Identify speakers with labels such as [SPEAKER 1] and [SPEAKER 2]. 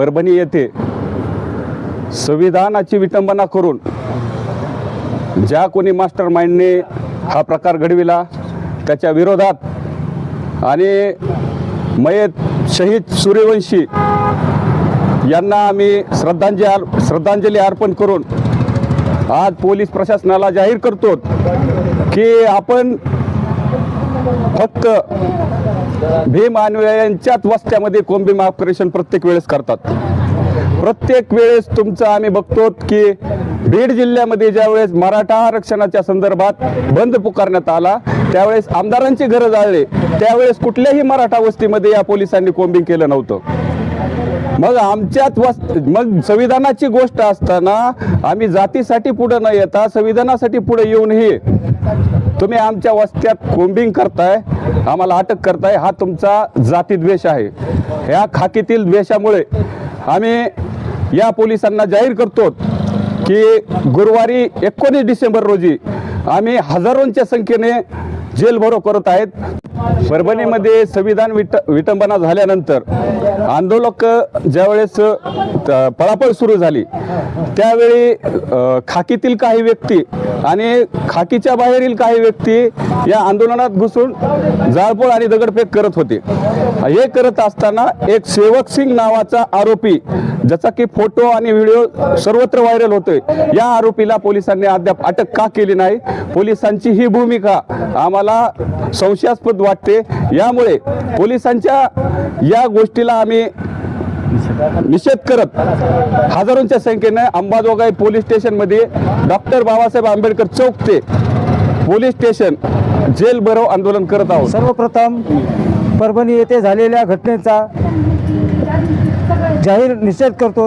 [SPEAKER 1] परभणी येथे संविधानाची विटंबना करून ज्या कोणी मास्टर माइंडने हा प्रकार घडविला त्याच्या विरोधात आणि मयत शहीद सूर्यवंशी यांना आम्ही श्रद्धांजली अर् श्रद्धांजली अर्पण करून आज पोलीस प्रशासनाला जाहीर करतो की आपण फक्त भीम अन्वयांच्याच वस्त्यामध्ये कोंबीम ऑपरेशन प्रत्येक वेळेस करतात. प्रत्येक वेळेस तुमचं आम्ही बघतो की बीड जिल्ह्यामध्ये ज्यावेळेस मराठा आरक्षणाच्या संदर्भात बंद पुकारण्यात आला त्यावेळेस आमदारांची घरं जाळले त्यावेळेस कुठल्याही मराठा वस्तीमध्ये या पोलिसांनी कोंबिंग केलं नव्हतं. मग आमच्यात वस मग संविधानाची गोष्ट असताना आम्ही जातीसाठी पुढं न येता संविधानासाठी पुढे येऊनही तुम्ही आमच्या वस्त्यात कोंबिंग करताय आम्हाला अटक करताय हा तुमचा जातीद्वेष आहे. ह्या खाकीतील द्वेषामुळे आम्ही या पोलिसांना जाहीर करतो की गुरुवारी एकोणीस डिसेंबर रोजी आम्ही हजारोंच्या संख्येने जेल भरो करत आहेत. परभणीमध्ये संविधान विट विटंबना झाल्यानंतर आंदोलक ज्यावेळेस त- पळापळ सुरू झाली त्यावेळी खाकीतील काही व्यक्ती आणि खाकीच्या बाहेरील काही व्यक्ती या आंदोलनात घुसून जाळपोळ आणि दगडफेक करत होते. हे करत असताना एक सेवक सिंग नावाचा आरोपी ज्याचा की फोटो आणि व्हिडिओ सर्वत्र व्हायरल होतोय. या आरोपीला पोलिसांनी अद्याप अटक का केली नाही. पोलिसांची ही भूमिका आम्हाला संशयास्पद वाटते. यामुळे पोलिसांच्या या गोष्टीला आम्ही निषेध करत हजारोंच्या संख्येने अंबाजोगाई पोलीस स्टेशनमध्ये डॉक्टर बाबासाहेब आंबेडकर चौक ते पोलीस स्टेशन जेल भरव आंदोलन करत आहोत.
[SPEAKER 2] सर्वप्रथम परभणी येथे झालेल्या घटनेचा जाहीर निषेध करतो.